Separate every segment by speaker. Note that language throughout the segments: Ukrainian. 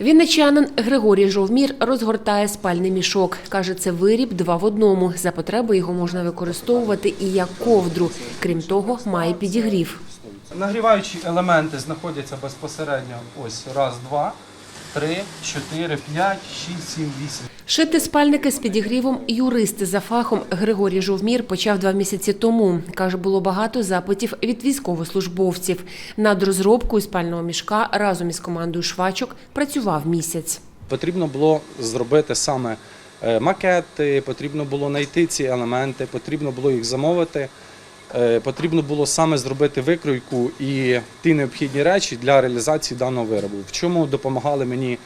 Speaker 1: Вінничанин Григорій Жовмір розгортає спальний мішок. Каже, це виріб два в одному. За потреби його можна використовувати і як ковдру. Крім того, має підігрів.
Speaker 2: Нагріваючі елементи знаходяться безпосередньо ось раз, два, три, чотири, п'ять, шість, сім, вісім.
Speaker 1: Шити спальники з підігрівом юристи за фахом Григорій Жовмір почав два місяці тому. Каже, було багато запитів від військовослужбовців. Над розробкою спального мішка разом із командою швачок працював місяць.
Speaker 2: Потрібно було зробити саме е, макети, потрібно було знайти ці елементи, потрібно було їх замовити. Е, Потрібно було саме зробити викройку і ті необхідні речі для реалізації даного виробу. В чому допомагали мені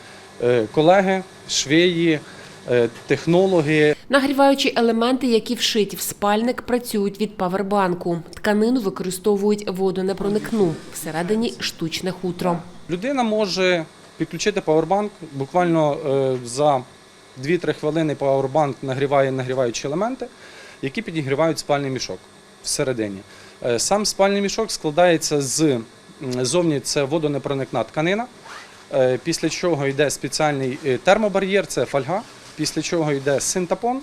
Speaker 2: е, колеги, швеї, е, технологи,
Speaker 1: Нагріваючі елементи, які вшиті в спальник, працюють від павербанку. Тканину використовують водонепроникну. Всередині штучне хутро.
Speaker 2: Людина може підключити павербанк. Буквально за 2-3 хвилини павербанк нагріває нагріваючі елементи, які підігрівають спальний мішок всередині. Е, Сам спальний мішок складається з зовні це водонепроникна тканина, е, після чого йде спеціальний е, термобар'єр, це фольга, після чого йде синтапон,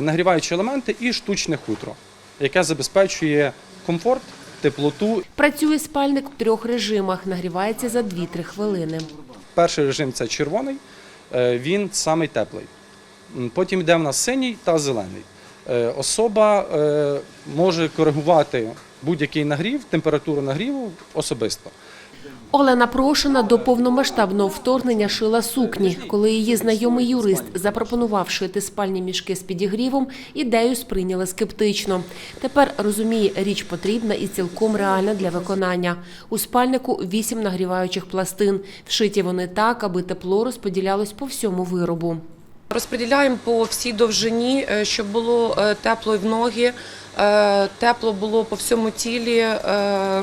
Speaker 2: нагріваючі елементи і штучне хутро, яке забезпечує комфорт, теплоту
Speaker 1: Працює спальник в трьох режимах. Нагрівається за 2-3 хвилини.
Speaker 2: Перший режим це червоний, він самий теплий. Потім йде в нас синій та зелений. Е, Особа е, може коригувати будь-який нагрів, температуру нагріву особисто.
Speaker 1: Олена Прошина до повномасштабного вторгнення шила сукні. Коли її знайомий юрист запропонував шити спальні мішки з підігрівом, ідею сприйняла скептично. Тепер розуміє, річ потрібна і цілком реальна для виконання. У спальнику вісім нагріваючих пластин. Вшиті вони так, аби тепло розподілялось по всьому виробу.
Speaker 3: Розподіляємо по всій довжині, е, щоб було е, тепло і в ноги, е, тепло було по всьому тілі.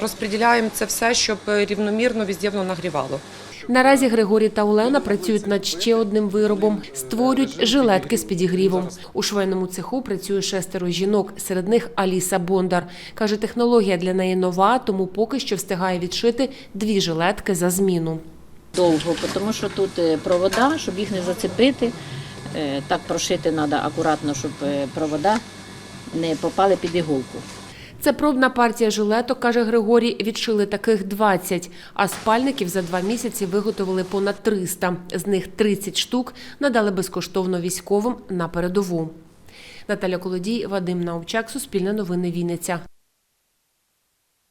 Speaker 3: Розподіляємо це все, щоб рівномірно везде воно нагрівало.
Speaker 1: Наразі Григорій та Олена працюють над ще одним виробом. Створюють жилетки з підігрівом. У швейному цеху працює шестеро жінок. Серед них Аліса Бондар. Каже, технологія для неї нова, тому поки що встигає відшити дві жилетки за зміну.
Speaker 4: довго, тому що тут провода, щоб їх не зацепити. Е, Так прошити треба акуратно, щоб е, провода не попали під іголку.
Speaker 1: Це пробна партія жилеток, каже Григорій. Відшили таких 20, а спальників за два місяці виготовили понад 300. З них 30 штук надали безкоштовно військовим на передову. Наталя Колодій, Вадим Наумчак, Суспільне новини Вінниця.